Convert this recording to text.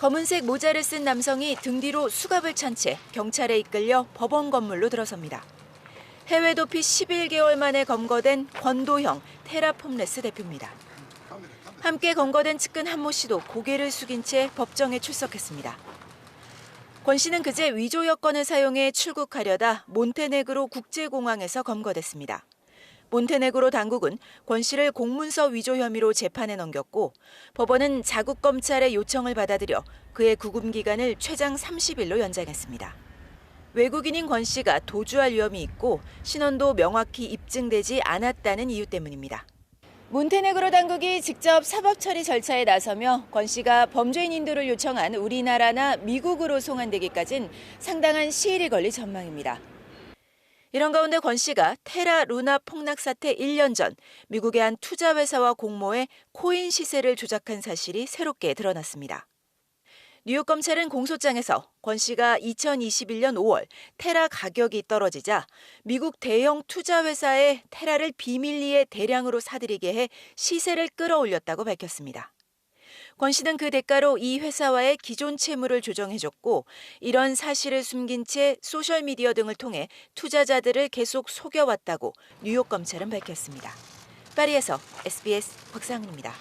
검은색 모자를 쓴 남성이 등 뒤로 수갑을 찬 채 경찰에 이끌려 법원 건물로 들어섭니다. 해외 도피 11개월 만에 검거된 권도형 테라폼레스 대표입니다. 함께 검거된 측근 한모 씨도 고개를 숙인 채 법정에 출석했습니다. 권 씨는 그제 위조 여권을 사용해 출국하려다 몬테네그로 국제공항에서 검거됐습니다. 몬테네그로 당국은 권 씨를 공문서 위조 혐의로 재판에 넘겼고 법원은 자국 검찰의 요청을 받아들여 그의 구금 기간을 최장 30일로 연장했습니다. 외국인인 권 씨가 도주할 위험이 있고 신원도 명확히 입증되지 않았다는 이유 때문입니다. 몬테네그로 당국이 직접 사법 처리 절차에 나서며 권 씨가 범죄인 인도를 요청한 우리나라나 미국으로 송환되기까진 상당한 시일이 걸릴 전망입니다. 이런 가운데 권 씨가 테라 루나 폭락 사태 1년 전 미국의 한 투자 회사와 공모해 코인 시세를 조작한 사실이 새롭게 드러났습니다. 뉴욕 검찰은 공소장에서 권 씨가 2021년 5월 테라 가격이 떨어지자 미국 대형 투자 회사에 테라를 비밀리에 대량으로 사들이게 해 시세를 끌어올렸다고 밝혔습니다. 권 씨는 그 대가로 이 회사와의 기존 채무를 조정해줬고 이런 사실을 숨긴 채 소셜미디어 등을 통해 투자자들을 계속 속여왔다고 뉴욕 검찰은 밝혔습니다. 파리에서 SBS 박상은입니다.